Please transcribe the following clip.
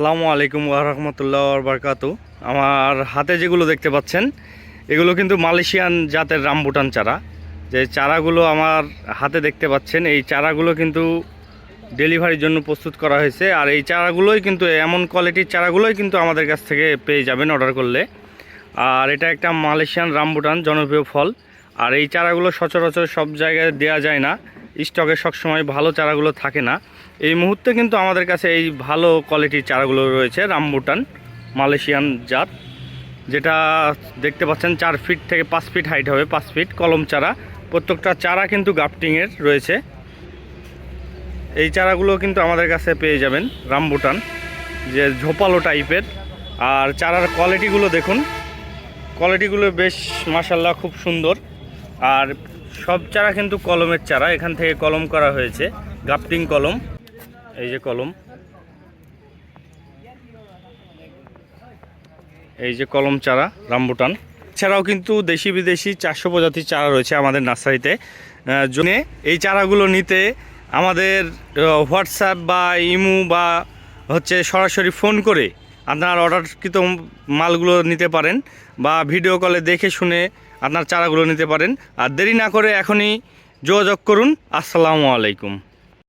আসসালামু আলাইকুম রহমতুল্লাহ বারকাতু আমার হাতে যেগুলো দেখতে পাচ্ছেন, এগুলো কিন্তু মালয়েশিয়ান জাতের রামবুটান চারা। যে চারাগুলো আমার হাতে দেখতে পাচ্ছেন, এই চারাগুলো কিন্তু ডেলিভারির জন্য প্রস্তুত করা হয়েছে। আর এই চারাগুলোই কিন্তু, এমন কোয়ালিটির চারাগুলোই কিন্তু আমাদের কাছ থেকে পেয়ে যাবেন অর্ডার করলে। আর এটা একটা মালয়েশিয়ান রামবুটান, জনপ্রিয় ফল। আর এই চারাগুলো সচরাচর সব জায়গায় দেওয়া যায় না। স্টকে সবসময় ভালো চারাগুলো থাকে না। এই মুহূর্তে কিন্তু আমাদের কাছে এই ভালো কোয়ালিটির চারাগুলো রয়েছে, রামবুটান মালয়েশিয়ান জাত, যেটা দেখতে পাচ্ছেন চার ফিট থেকে পাঁচ ফিট হাইট হবে, পাঁচ ফিট কলম চারা। প্রত্যেকটা চারা কিন্তু গাফটিংয়ের রয়েছে। এই চারাগুলো কিন্তু আমাদের কাছে পেয়ে যাবেন রামবুটান, যে ঝোপালো টাইপের আর চারার কোয়ালিটিগুলো দেখুন কোয়ালিটিগুলো বেশ মাসাল্লাহ খুব সুন্দর। আর সব চারা কিন্তু কলমের চারা, এখান থেকে কলম করা হয়েছে, গাফটিং কলম, এই যে কলম। এই যে কলম চারা, রামবুটান। এছাড়াও কিন্তু দেশি বিদেশি চারশো প্রজাতির চারা রয়েছে আমাদের নার্সারিতে। জন্য এই চারাগুলো নিতে আমাদের হোয়াটসঅ্যাপ বা ইমু বা হচ্ছে সরাসরি ফোন করে আপনার অর্ডারকৃত মালগুলো নিতে পারেন বা ভিডিও কলে দেখে শুনে আপনার চারাগুলো নিতে পারেন। আর দেরি না করে এখনই যোগাযোগ করুন। আসসালামু আলাইকুম।